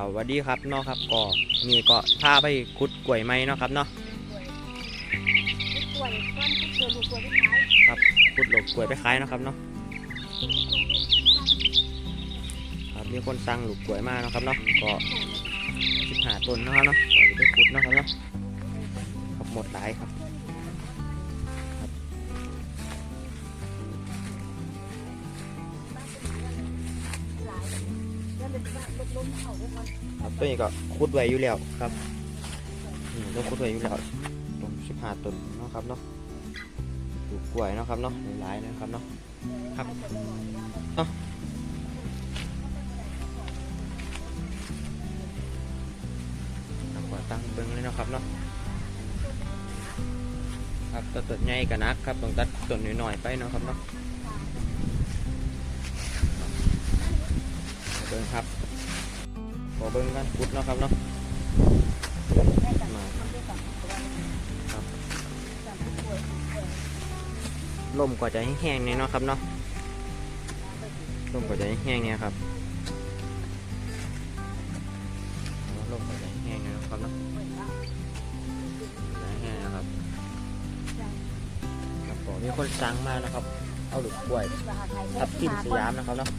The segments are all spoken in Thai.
ครับก็สวัสดีครับเนาะครับก็นี่ก็พาไปขุดกล้วยไม้เนาะครับเนาะกล้วยก้อนที่เจอลูกกล้วยที่ขายขุดหลบกล้วยไปขายเนาะครับเนาะครับมีคนสั่งหลูกกล้วยมาเนาะครับเนาะก็สิบหาต้นเนาะครับเนาะก็จะไปขุดเนาะครับเนาะครับหมดหลายครับ ครับตัวนี้ก็ขุดไว้อยู่แล้วครับนี่ต้องขุดไว้อยู่แล้วตรงสิบหาต้นเนาะครับเนาะหลูกกล้วยเนาะครับเนาะหลายๆนะครับเนาะครับทำกว่าตั้งเบิ้งเลยเนาะครับเนาะครับตัดต้นใหญ่กับนักครับต้องตัดต้นหน่อยๆไปเนาะครับเนาะ เบิ้งครับขอเบิ้งกันพุดเนาะครับเนาะมาครับล้มกว่าจะแห้งเนี่ยเนาะครับเนาะลมกว่าจะแห้งเนี่ยครับลมกว่าจะแห้งเนี่ยเนาะครับเนาะแห้งนะครับครับผมมีคนสั่งมานะครับ เอาหลุกกล้วยทับทิมสยามนะครับเนาะ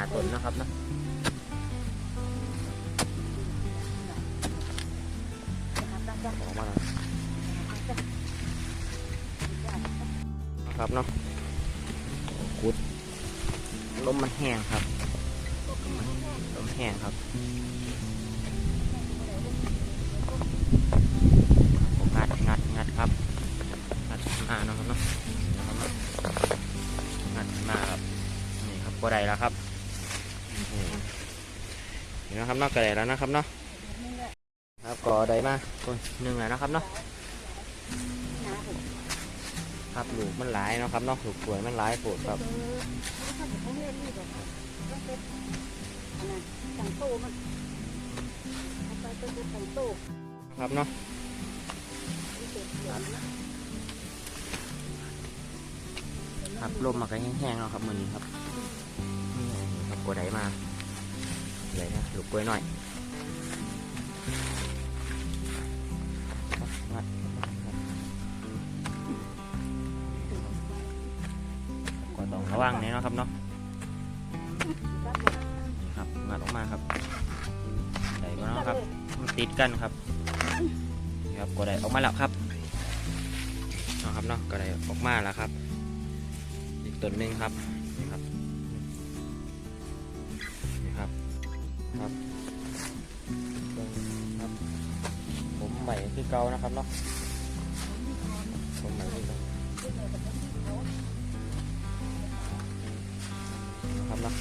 าต้นนะครับนะออกมาแล้วนะครับเนาะกุดลมมันแห้งครับลมแห้งครับงัดงัดงัดครับงัดมาเนาะครับเนาะนะครับเนาะงัดมาครับนี่ครับก็ได้แล้วครับ นะครับนอกกระไดแล้วนะครับเนาะครับก็ได้มาคนหนึ่งแล้วนะครับเนาะครับลูกมันหลายนะครับเนาะลูกกล้วยมันหลายโปวดครับครับเนาะครับลมมันก็แห้งๆเนาะครับมือนี้ครับนี่ครับกลัวได้มา ใหญ่นะลูกกล้วยหน่อยครับงัดครับก็ต้องระวังนี่เนาะครับเนาะนะครับงัดออกมาครับได้ก็เนาะครับติดกันครับนะครับก็ได้ออกมาแล้วครับนะครับเนาะก็ได้ออกมาแล้วครับ อีกต้นหนึ่งครับ ครับครับ ผมใหม่ที่เก่านะครับเนาะผมใหม่ที่เก่านะครับเนาะ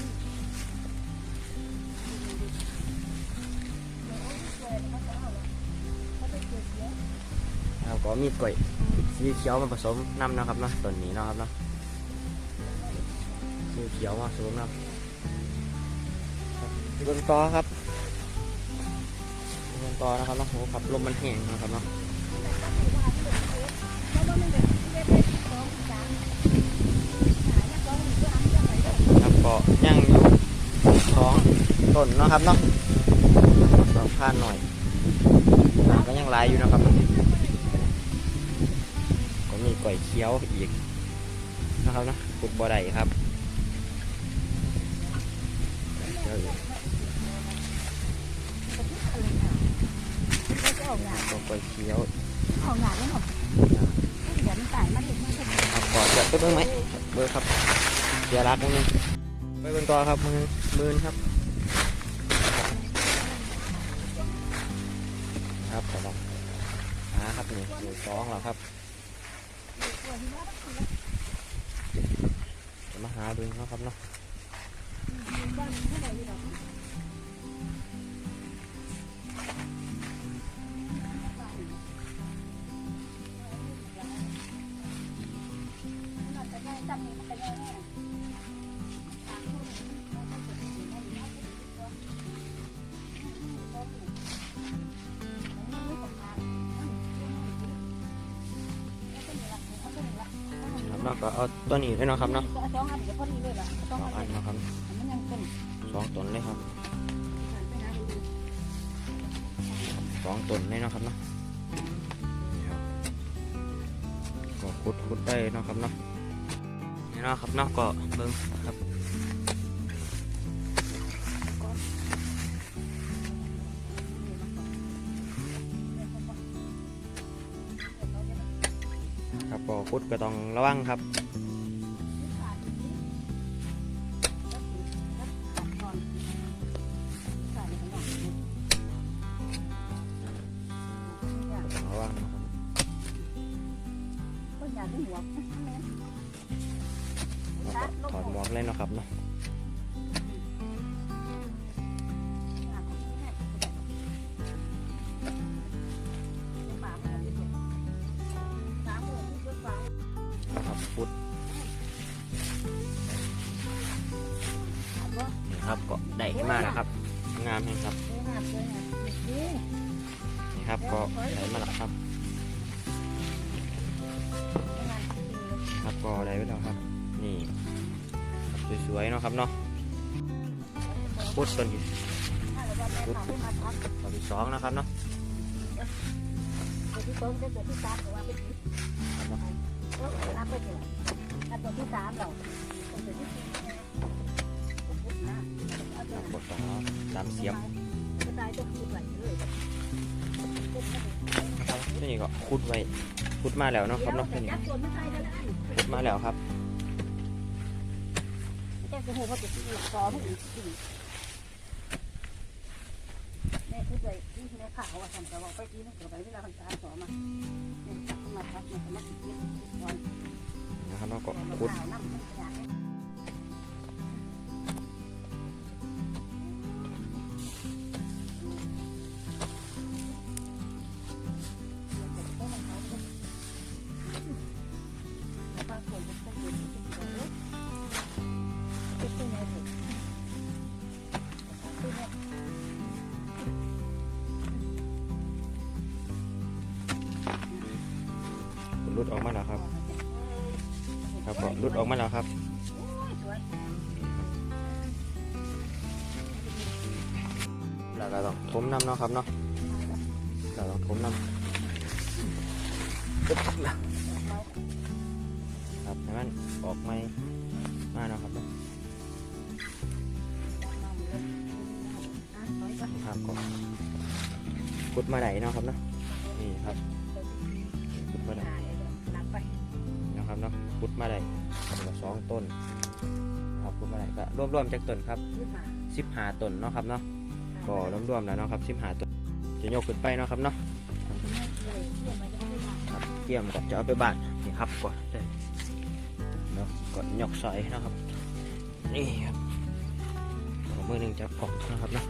ก็มีกล้วยสีเขียวมาผสมน้ำนะครับเนาะต้นนี้นะครับเนาะสีเขียวมาสูงครับ เบื้องต่อครับเบื้องต่อนะครับเนาะโหครับลมมันแห้งนะครับเนาะครับก็ยังอยู่สองต้นนะครับเนาะสองพันหน่อยน้ำก็ยังไหลอยู่นะครับ ก็มีก่อยเขียวอีกนะครับเนาะขุดบ่อใดครับเดี๋ยวอ ยู่ตัวกล้วยเขียวของหนาเนี่ยหรอเดี๋ยวมันตายมันถึงมันถึงครับก่อนจะไปเบิ่งไหมเบิ่งครับเดี๋ยวรักนิดนึงไปเบิ่งต่อครับมือมือครับ ครับขอลองหาครับนี่หนึ่งสองแล้วครับจะมาหาดูเนาะครับเนาะ ครับเนาะก็เอาตัวนี้ด้วยเนาะครับเนาะสองอันเดี๋ยวพอดีเลยล่ะสสองอัอันนเนาะครับมันยังเป็นสองตนเลยครับสองตนเลยเนาะครับเนาะนี่ครับก็ขุดขุดได้เนาะครับเนาะ นาะครับเนาะก็เบิ่งครับครับก็ขุดก็ต้องระวังครับ เลยเนาะครับเนาะนะครับขุดนี่ครับก็ได้ขึ้นมาแล้วครับ งามเลยครับ นี่ครับก็ได้มาแล้วครับครับก็ได้ไปแล้วครับ นี่ครับ สวยๆเนาะครับเนาะพุดต้นนี้พุดต้นที่สองนะครับเนาะตัวที่สองจะตัวที่สามแต่ว่าเป็นนี้น้ำไปเลยตัวที่สามเราตัวที่สี่บทสองสามเสียมนี่ก็พุดไว้พุดมาแล้วเนาะครับเนาะนี่ขุดมาแล้วครับ แกจะหูว่าจะตีคอผู้อื่นตีแม่คือใจที่แม่ข่าวว่าทำแต่ว่าไปที่นั่นไปที่เราทำการสอนมาเนี่ยมาทักมามาคิดก่อนนะครับเนาะก็ข่าวขุดน้ำมันอยากรุด ครับก็รุดออกมาแล้วครับแล้วก็ต้องทมน้ำเนาะครับเนาะเราต้องทมน้ำปึ๊บครับให้มันออกไม่มาเนาะครับเนาะครับก็ขุดมาไหนเนาะครับเนาะนี่ครับ ขุดมาไหนครับสองต้นครับขุดมาไหนก็รวมๆจากต้นครับสิบห้าต้นเนาะครับเนาะก็รวมๆแล้วเนาะครับสิบหาตัวจะยกขึ้นไปเนาะครับเนาะครับเกี่ยมก็จะเอาไปบาดนี่ครับกดเลยเนาะกดยกใส่นะครับ นี่ครับเอามือหนึ่งจะออกนะครับเนาะ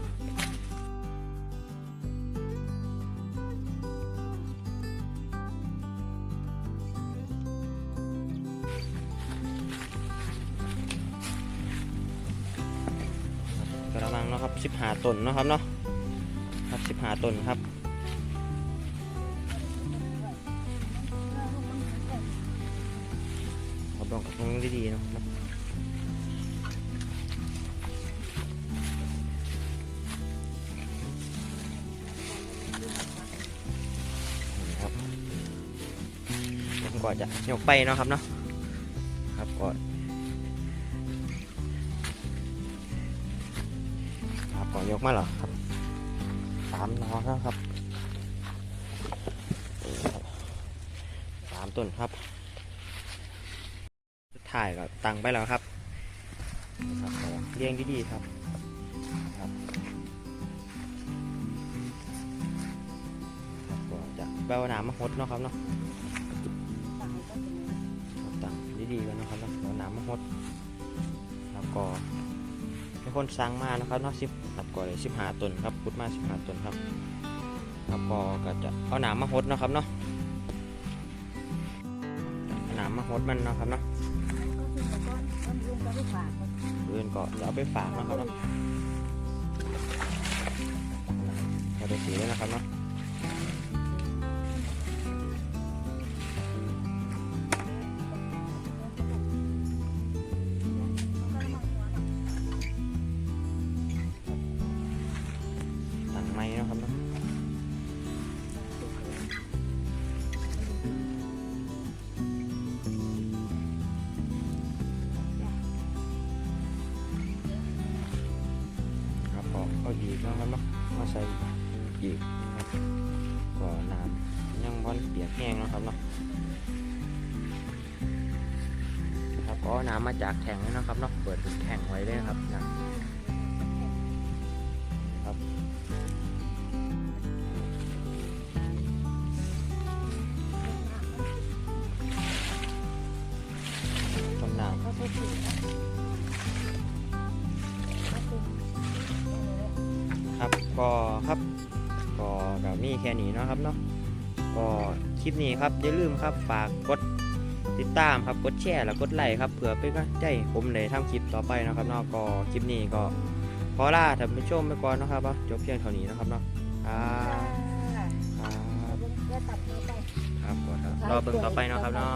ต้นเนาะครับเนาะครับสิบหาต้นครับครับลองกับมือดีๆเนาะครับนี่ครับผมก็จะยกไปเนาะครับเนาะครับก็ ครับก่อยกมาเหรอครับสามนอแล้วครับนี่ครับสามต้นครับถ่ายก็ตังไปแล้วครับครับเรียงดีๆครับครับก็จะแปลว่าน้ำมาหดเนาะครับเนาะตังดีๆกันนะครับเนาะน้ำมาหดแล้วก็ คนสร้างมานะครับเนาะสิบตัดก่อนเลยสิบห้าต้นครับพุดมาสิบห้าต้นครับแล้วก็ก็จะเอาหนามมาหดนะครับเนาะหนาน้ำมาหดมันนะครับเนาะเพื่อนก็จะเอาไปฝากนะครับเนาะเราจะสีเลยนะครับเนาะ มาใส่อีกนะครับก็น้ำยังบอนเปียกแห้งนะครับเนาะครับก็น้ำมาจากแข็งนะครับเนาะเปิดแข็งไว้เลยครับนะ แบบมีแค่นี้เนาะครับเนาะก็คลิปนี้ครับอย่าลืมครับฝากกดติดตามครับกดแชร์แล้วกดไลค์ครับเผื่อเป็นกำลังใจให้ผมในทำคลิปต่อไปเนาะครับเนาะก็คลิปนี้ก็ขอลาท่านผู้ชมไปก่อนเนาะครับเนาะจบเพียงเท่านี้เนาะครับเนาะครับครับเดี๋ยวตัดไปครับขอครับรอเบิ่งต่อไปเนาะครับเนาะ